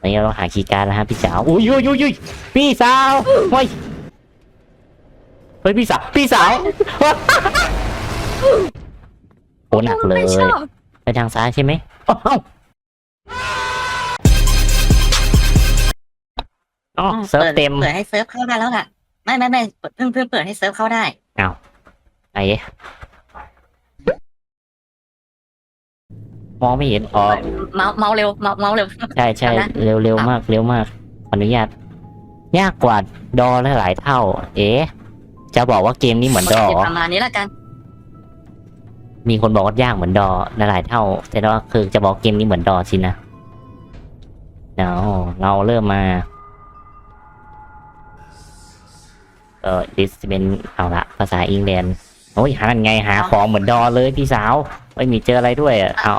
ตอนนี้เราหาคีย์การ์ดแล้วฮะพี่สาวอุ้ยอุ้ยอุ้ยอุ้ยพี่สาวเฮ้ยเฮ้ยพี่สาวพี่สาวโอ้หนักเลยไม่ชอบไปทางซ้ายใช่ไหมอ้าวอ๋อเซิร์ฟเต็มเปิดให้เซิร์ฟเข้าได้แล้วล่ะ ไม่ไม่ไม่เพิ่งเพิ่งเปิดให้เซิร์ฟเข้าได้ไอ้มองไม่เห็นออก เมาส์เมาส์เร็วเมาส์เมาส์เร็ว ใช่ใช่เอานะเร็วเร็วมากเร็วมากขออนุญาต ยากกว่าดอหลายๆเท่า เอ๊ะจะบอกว่าเกมนี้เหมือนดอโคประมาณนี้ละกัน มีคนบอกว่ายากเหมือนดอหลายๆเท่า แต่ว่าคือจะบอกเกมนี้เหมือนดอสินะเนาเราเริ่มมาเออดิสเป็นเอาละภาษาอังกฤษโอ้ยหานั่นไงหาของเหมือนดอเลยพี่สาวไม่มีเจออะไรด้วยอะเอา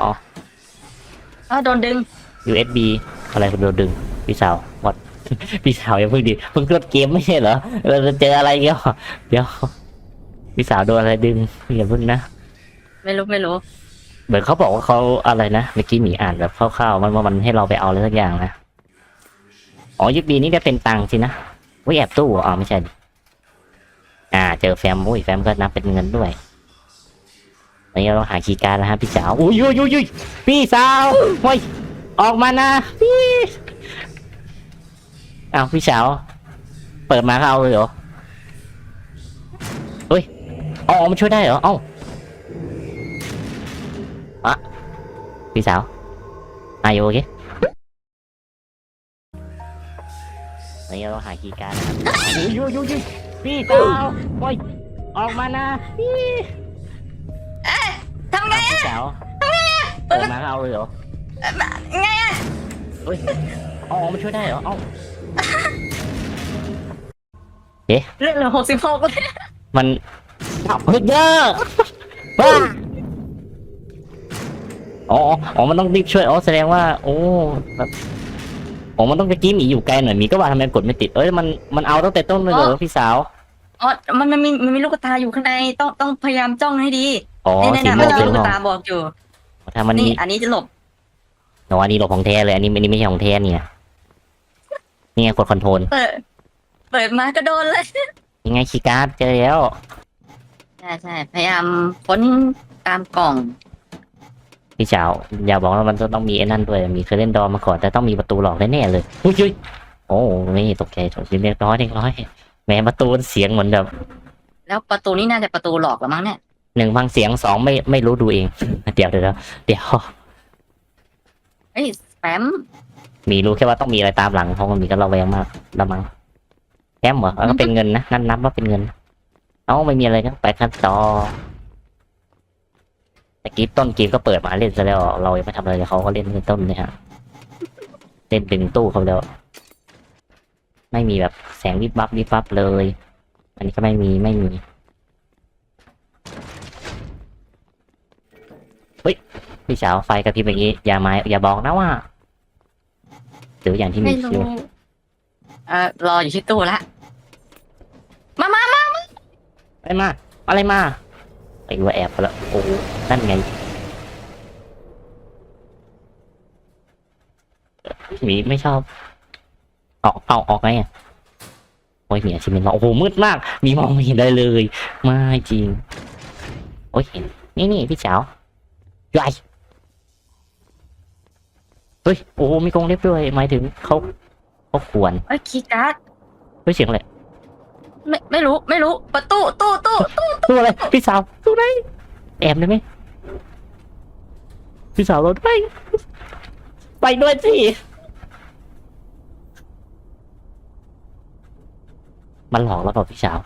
ก็โดนดึง USB อะไรคุณโดนดึง พี่สาววัดพี่สาวอย่าเพิ่งดิเพิ่งเล่นเกมไม่ใช่เหรอเราจะเจออะไรเงี้ยเดี๋ยวพี่สาวโดนอะไรดึงอย่าเพิ่งนะไม่รู้ไม่รู้ เหมือนเขาบอกว่าเขาอะไรนะเมื่อกี้หมีอ่านแบบคร่าวๆมันว่ามันให้เราไปเอาอะไรสักอย่างนะอ๋อยุคบีนี่จะเป็นตังค์สินะวิแอบตู้เหรออ๋อไม่ใช่ดิอ่า เจอแฟมอุ้ยแฟมก็นับเป็นเงินด้วย ตอนนี้เราหาคีย์การ์ดแล้วฮะพี่สาวอุ้ยอุ้ยอุ้ยอุ้ยพี่สาวเฮ้ยออกมานะพี่อ้าวพี่สาว เปิดมาก็เอาเลยเหรอเฮ้ยเอาออกมาช่วยได้เหรอเอ้าพี่สาวอายุโอเคตอนนี้เราหาคีย์การ์ดนะครับยูยูยูพี่สาวโอ้ยออกมานะพี่ำไงพี่สาวเปิดมาก็เอาเลยเหรอไงอะเฮ้ยเอาออกมาช่วยได้เหรอ เอ้าเรื่องเหลือหกสิบหกเลยมันเอาเฮ้ยเยอะว้าอ๋ออ๋อ มันต้องรีบช่วย อ๋อ แสดงว่า โอ้แบบอ๋อมันต้องตะกี้หมีอยู่ไกลหน่อยหมีก็ว่าทำไมกดไม่ติด เอ้ย มัน มันเอาตั้งแต่ต้นเลยเหรอพี่สาว อ๋อ มันมันมีมันมีลูกตาอยู่ข้างใน ต้องต้องพยายามจ้องให้ดี อ๋อนี่สีนี่ม่วงมันสีมีลูกม่วงตาบอกอยู่ถ้ามันนี่มีอันนี้จะหลบโนอันนี้หลบของแท้เลย อันนี้อันนี้ไม่ใช่ของแท้เนี่ยนี่ไงกดคอนโทรลเปิด เปิดมาก็โดนเลย ยังไงคีย์การ์ดเจอแล้ว ใช่ใช่พยายามค้นตามกล่อง พี่สาวอย่าบอกว่ามันจะต้องมีไอ้นั่นด้วยมีเคยเล่นดอมมาก่อนแต่ต้องมีประตูหลอกแน่ๆเลยอุ้ยอุ้ยโอ้ไม่ตกใจตกใจเล็กน้อยเล็กน้อยแหม้ประตูเสียงเหมือนแบบแล้วประตูนี้น่าจะประตูหลอกแล้วมั้งเนี่ย หนึ่งฟังเสียงสองไม่ไม่รู้ดูเอง เดี๋ยวเดี๋ยวเดี๋ยวเอ้ยแปมมีรู้แค่ว่าต้องมีอะไรตามหลังเพราะมันมีก็ระแวงมากละมังแอมเหรอแล้วก็เป็นเงินนะนั่นนับว่าเป็นเงิน เอ้าไม่มีอะไรก็ไปขั้นต่อแต่กีต้นเกมก็เปิดมาเล่นซะแล้ว เรายังไม่ทำอะไรเลยเขาก็เล่นในต้นเนี่ยฮะเล่นดึงตู้เขาแล้ว ไม่มีแบบแสงวิบวับวิบวับเลย อันนี้ก็ไม่มีไม่มี เฮ้ยพี่สาวไฟกระพริบอย่างนี้ อย่ามาอย่าบอกนะว่าหรืออย่างที่มีไม่คิวรู้เอ่อรออยู่ที่ตู้ละมามามาอะไรมา อะไรมาไอ้ว่าแอบไปแล้วโอ้นั่นไงหมีไม่ชอบออกเอาออกไงอะโอ้ยหมีอาชิเมนโอ้โหมืดมากมีมองไม่เห็นได้เลย ไม่จริง โอ้ยเห็นนี่นี่พี่สาว ใหญ่เฮ้ย โอ้โหมีกรงเล็บด้วย หมายถึงเขาเขาควรเอ้ยคีย์การ์ดเฮ้ยเสียงอะไรไม่ไม่รู้ไม่รู้ประตูตู้ตู้ตู้ตัวอะไร พี่สาวตัวไหนแอบได้ไหมพี่สาวเราไปไปด้วยสิ มันหลอกแล้วเปล่าพี่สาว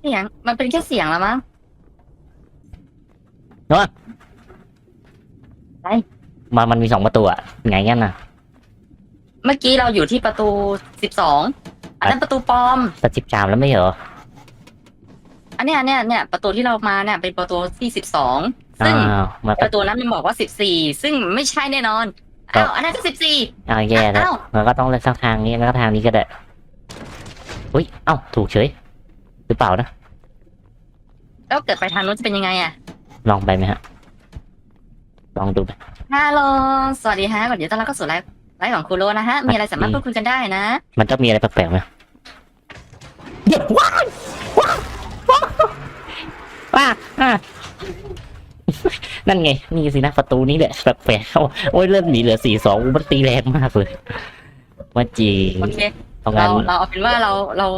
เสียงมันเป็นแค่เสียงแล้วมั้ง มันมันมีสองประตูอะไงงั้นน่ะเมื่อกี้เราอยู่ที่ประตูสิบสองอันนั้นประตูปลอมสจิบจามแล้วไม่เหรอ อันเนี้ยเนี่ยเนี่ยประตูที่เรามาเนี่ยเป็นประตูที่สิบสองซึ่งอ้าวมาประตูนั้นมันบอกว่าสิบสี่ซึ่งไม่ใช่แน่นอนอ้าวอันนั้นก็สิบสี่อ้าวแย่แล้ว อ้าวมันก็ต้องเลือกสักทางนี้แล้วก็ทางนี้ก็ได้ อุ้ย เอ้า ถูกเฉย หรือเปล่านะ แล้วเกิดไปทางนู้นจะเป็นยังไงอะลองไปไหมฮะ ลองดูไหมฮัลโหล สวัสดีฮะก่อนเดี๋ยวต้อนรับเข้าสู่ไลฟ์ไลฟ์ของคุโรนะฮะ มีอะไรสามารถพูดคุยกันได้นะ มันต้องมีอะไรแปลกๆไหมเดี๋ยวว้ายว้ายว้ายว้ายอะนั่นไง นี่สินะประตูนี้แหละแปลกๆเข้าโอ้ยเริ่มหนีเหลือสี่สองมันตีแรงมากเลยว่าจีโอเคเอาเรางั้นเราเอาเป็นว่าเราเรา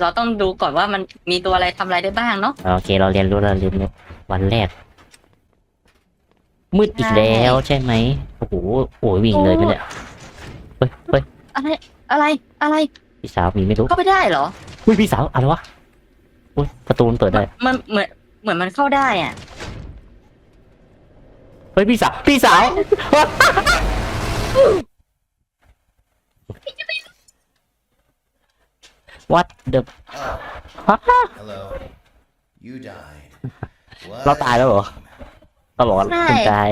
เราต้องดูก่อนว่ามันมีตัวอะไรทำอะไรได้บ้างเนาะโอเค เราเรียนรู้เราเรียนรู้วันแรก มืดอีกแล้วใช่ไหมโอ้โหโอ้ยวิ่งเลยไปเนี่ยเฮ้ยเฮ้ยอะไรอะไรอะไรพี่สาวมีไม่รู้เข้าไปได้เหรออุ้ยพี่สาวอะไรวะอุ้ยประตูมันเปิดได้มันเหมือนเหมือนมันเข้าได้อะเฮ้ยพี่สาวพี่สาว What the Oh, hello. You died. เราตายแล้วเหรอ ตลอดใช่ คุณตาย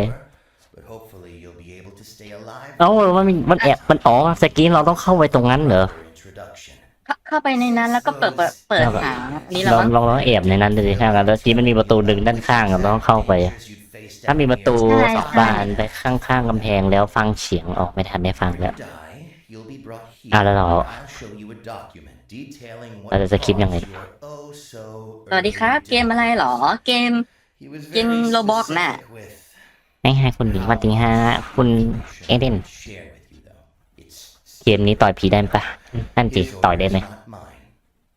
But hopefully you'll be able to stay alive เอ้ามันมีมันแอบมันอ๋อสกรีนเราต้องเข้าไปตรงนั้นเหรอ for introduction. เข้าเข้าไปในนั้นแล้วก็เปิดเปิดเปิดหาอันนี้เหรเราอมั้งลองลองแอบในนั้นดูดิถ้างั้นแล้วทีมันมีประตูดึงด้านข้างอะเราต้องเข้าไป Years you'd faced ถ้ามีประตู down ใช่สองบานไปข้างๆกำแพงแล้วฟังเสียงออกไม่ทันได้ฟัง here. แล้ว You die, you'll be brought here. อะแล้วเรา I'll show you a document detailing what เราจะคิดยังไง caused your oh so สวัสดีครับเกมอะไรเหรอ เกม He was เกม very Roblox specific น่ะ with ให้ให้คุณหญิงมาติงฮะคุณเอเดน share with you though. It's เกมนี้ต่อยผีได้ปะนั่นจิ His ต่อยได้ไหม orders, not mine.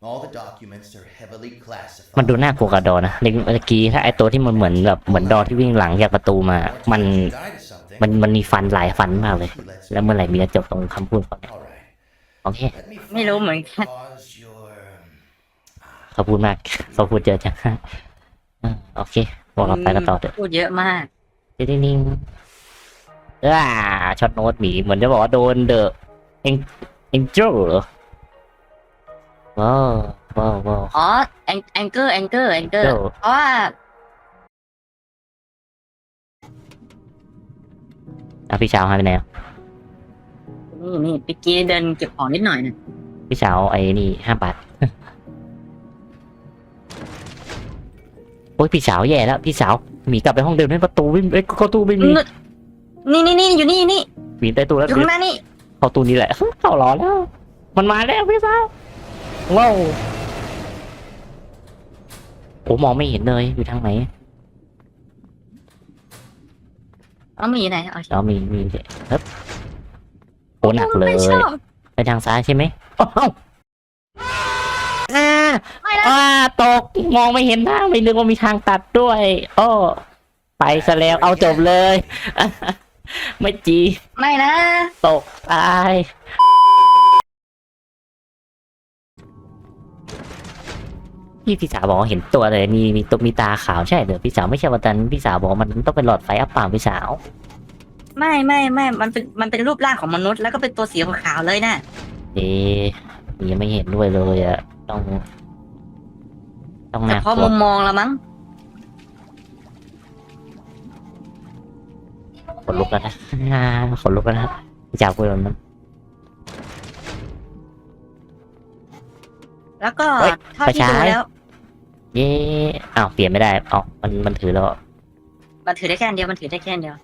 All the documents are heavily classified. มันดูน่ากลัวกับดอนะเมื่อกี้ถ้าไอตัวที่มันเหมือนแบบเหมือนดอที่วิ่งหลังจากประตูมา มัน Once you die to something, มันมันมีฟันหลายฟันมากเลย he lets แล้วเมื่อไหร่มีจะจบตรงคำพูดเขาเนี่ย All right. โอเค Let me ไม่รู้เหมือน find กัน cause your เขาพูดมากเขาพูดเยอะจัง อะโอเคบอกเราไปกันต่อเถอะพูดเยอะมากดิ้งดิ้งอ่าช็อตโน้ตหมีเหมือนจะบอกว่าโดนเดอะเอ็งเอ็งเจอเหรอว้าวว้าวว้าวอ๋อแองแองเกอร์แองเกอร์แองเกอร์เจ้าเพราะว่าอะพี่สาวหายไปไหนอะนี่นี่เมื่อกี้เดินเก็บของนิดหน่อยนะพี่สาวไอ้นี่ห้าบาท อ้ยพี่สาวแย่แล้วพี่สาวหมีกลับไปห้องเดิมให้ประตูไม่เอ้ยเข้าตู้ไม่มีนี่นี่นี่อยู่นี่นี่หมีใต้ตู้อแล้วยู่ข้างหน้านี่เข้าตู้นี้แหละเข้ารอแล้ว มันมาแล้วพี่สาวว้าวโอ้มองไม่เห็นเลยอยู่ทางไหนอ๋อมีอยู่ไหนอ๋อแล้วมีมีเฮ้ยโอ้หนักเลยไม่ชอบไปทางซ้ายใช่ไหมอ้าว อ่าไม่นะอ่าตกมองไม่เห็นทางไม่นึกว่ามีทางตัดด้วยโอ้ไปซะแล้วเอาจบเลย ไม่จีไม่นะ ตกตายพี่พี่สาวบอกว่าเห็นตัวเลยมีมีตัวมีตาขาวใช่เหรอพี่สาวไม่ใช่ว่าตันพี่สาวบอกว่ามันต้องเป็นหลอดไฟอัปป่าพี่สาว ไม่ไม่ไม่มันเป็นมันเป็นรูปร่างของมนุษย์แล้วก็เป็นตัวสีขาวๆเลยนะเอ๊ะยังไม่เห็นด้วยเลยอะต้อง ต้องแต่น่าเพราะกลัวมุมมองละมั้งขนลุกแล้วนะอ่าขนลุกแล้วนะพี่สาวพูดแบบนั้นแล้วก็เฮ้ยเท่าที่ไฟดูฉายแล้วเย้อ้าวเปลี่ยนไม่ได้อ๋อมันมันถือแล้วมันถือได้แค่อันเดียวมันถือได้แค่อันเดียว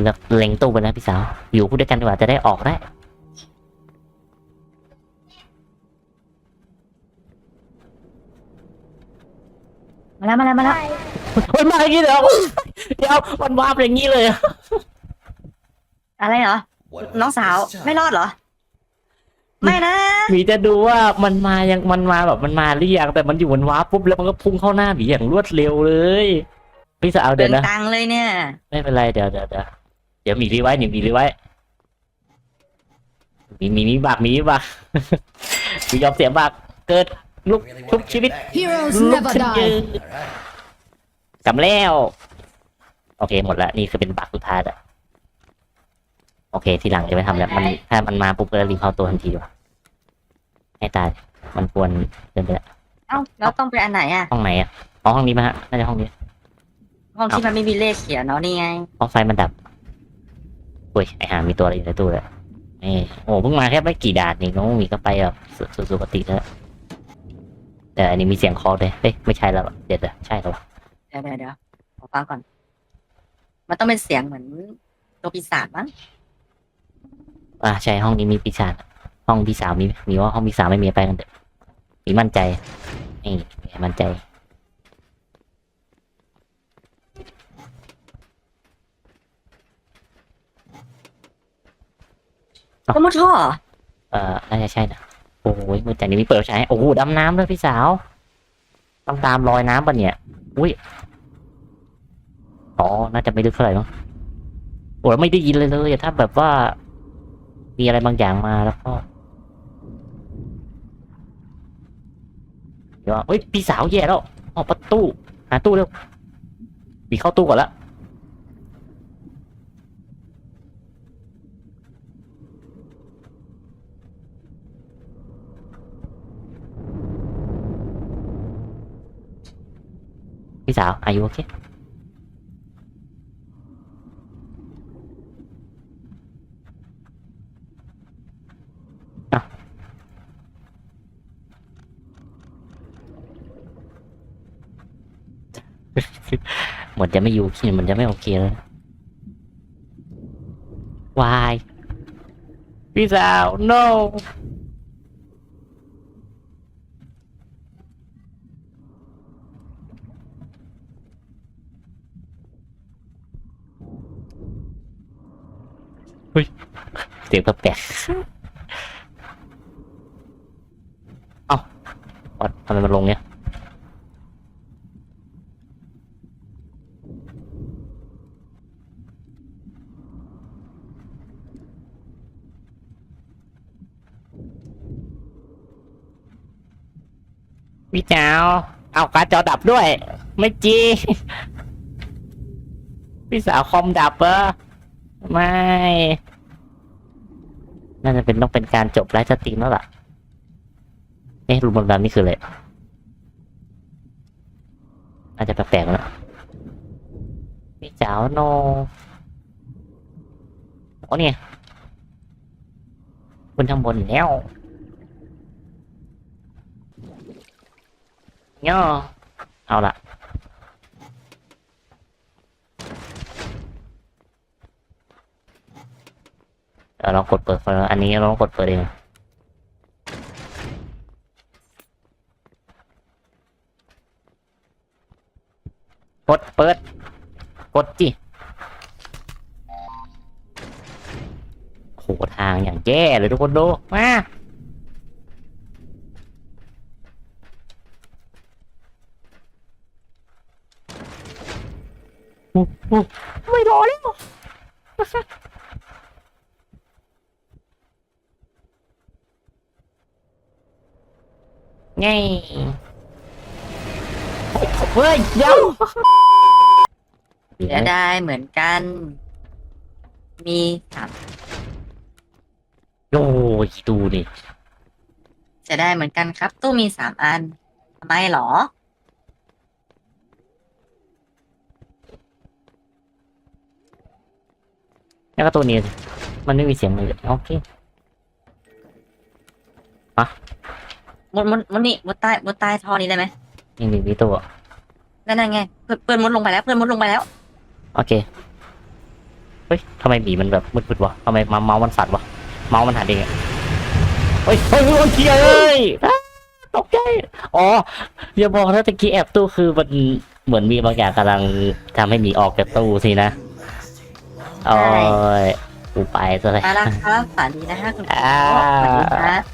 เลือกเล็งตู้ไปนะพี่สาว อยู่คู่ด้วยกันดีกว่าจะได้ออกได้ มาแล้วมาแล้วมาแล้วโอ้ยมาอย่างนี้เดี๋ยวเดี๋ยวมันวาบอย่างนี้เลยอะอะไรเหรอ what น้อง was สาว this ไม่ time? รอดเหรอ ไม่นะ หมีจะดูว่ามันมายังมันมาแบบมันมาหรือยังแต่มันอยู่บนวาร์ปปุ๊บแล้วมันก็พุ่งเข้าหน้าหมีอย่างรวดเร็วเลย พี่สาวเดิเดี๋ยนวนะ ตังเลยเนี่ย ไม่เป็นไรเดี๋ยวเดี๋ยวเดี๋ยวเดี๋ยวหมีรีไว้หนีหมีรีไว้มีมีมีบักมีมีบัก มียอมเสียบักเกิด ลุก Really ทุก wanna ชีวิต get back here? Heroes ลุก never ขึ้นยืน die. Alright. กำแล้ว โอเคหมดละนี่คือเป็นบักสุดท้ายละโอเค ทีหลังจะไม่ทำแล้ว มันถ้ามันมาปุ๊บก็รีบเข้าตัวทันทีดีกว่าให้ตาย มันควรเดินไปละเอ้าแล้วต้องไปอันไหนอะ ห้องไหนอะอ๋อห้องนี้มาฮะน่าจะห้องนี้ ห้องที่มันไม่มีเลขเขียนเนาะนี่ไง ห้องไฟมันดับอุ้ยไอหามีตัวอะไรอยู่ในตู้เลยนี่โอ้เพิ่งมาแค่ไม่กี่ด่านนี่น้องหมีก็ไปแบบสุสุสุปกติแล้ว แต่อันนี้มีเสียงคอด้วยเฮ้ยไม่ใช่แล้วเดี๋ยวเดี๋ยวใช่แล้ววะเดี๋ยวเดี๋ยวเดี๋ยวขอฟังก่อน มันต้องเป็นเสียงเหมือนตัวปีศาจมั้งอ่าใช่ห้องนี้มีปีศาจห้องพี่สาวมีไหมมีว่าห้องพี่สาวไม่มีไปกันเถอะมีมั่นใจนี่มั่นใจอ้าวก็มุดท่อเหรอเอ่อน่าจะใช่นะ โอ้ยมือแต่นี้มีเปิดใช้โอ้โหดำน้ำด้วยพี่สาว ต้องตามรอยน้ำปะเนี่ย อุ้ย อ๋อ น่าจะไม่ลึกเท่าไหร่มั้งโอ้ยไม่ได้ยินเลยเลยถ้าแบบว่า มีอะไรบางอย่างมาแล้วก็เดี๋ยวเฮ้ย พี่สาวแย่แล้วออกประตู หาตู้เร็ว มีเข้าตู้ก่อนละ พี่สาวอายุโอเคเหมือนจะไม่อยู่เหมือนจะไม่โอเคแล้ววายพี่สาว no เสียงแปลกๆเอ้าอ๋อทำไมมันลงเนี่ยพี่เจ้าเอาการ์ดจอดับด้วย ไม่จริงพี่สาวคอมดับเหรอ ไม่ น่าจะเป็นต้องเป็นการจบไลฟ์สตรีมแล้วล่ะเอ๊ะรูมบนๆนี่คืออะไรอาจจะแปลกๆแล้วพี่สาโนโอ้เนี่ยบนข้างบนแล้วย่อเอาละ เดี๋ยวเรากดเปิดไฟอันนี้เราต้องกดเปิดเองกดเปิด กดจิโหทางอย่างแย่เลยทุกคนดู มาไม่รอแล้ว ไงเฮ้ยเดี๋ยวเสียดายเหมือนกัน มีสามโอ้ยดูดิเสียดายเหมือนกันครับ ตู้มีสามอันทำไมหรอ แล้วก็ตัวนี้สิมันไม่มีเสียงเลย โอเค มุดมุดมุดนี่มุดใต้มุดใต้ท่อนี้ได้ไหมนี่มีมีตัว นั่นนั่นไงเพื่อนเพื่อนมุดลงไปแล้ว เพื่อนมุดลงไปแล้ว โอเค เฮ้ยทำไมหมีมันแบบมืดๆวะทำไมมาเมาส์มันสั่นวะ เมาส์มันหันเองอะเฮ้ยเฮ้ยโอ้ยเกียร์เอ้ยอ้าตกใจ อ๋ออย่าบอกนะตะกี้แอบตู้คือมันเหมือนมีบางอย่างกำลังทำให้หมีออกจากตู้สินะโอ้ยกูไปซะเลย มาแล้วครับฝันดีนะฮะคุณพ่ออ่าสวัสดีครับ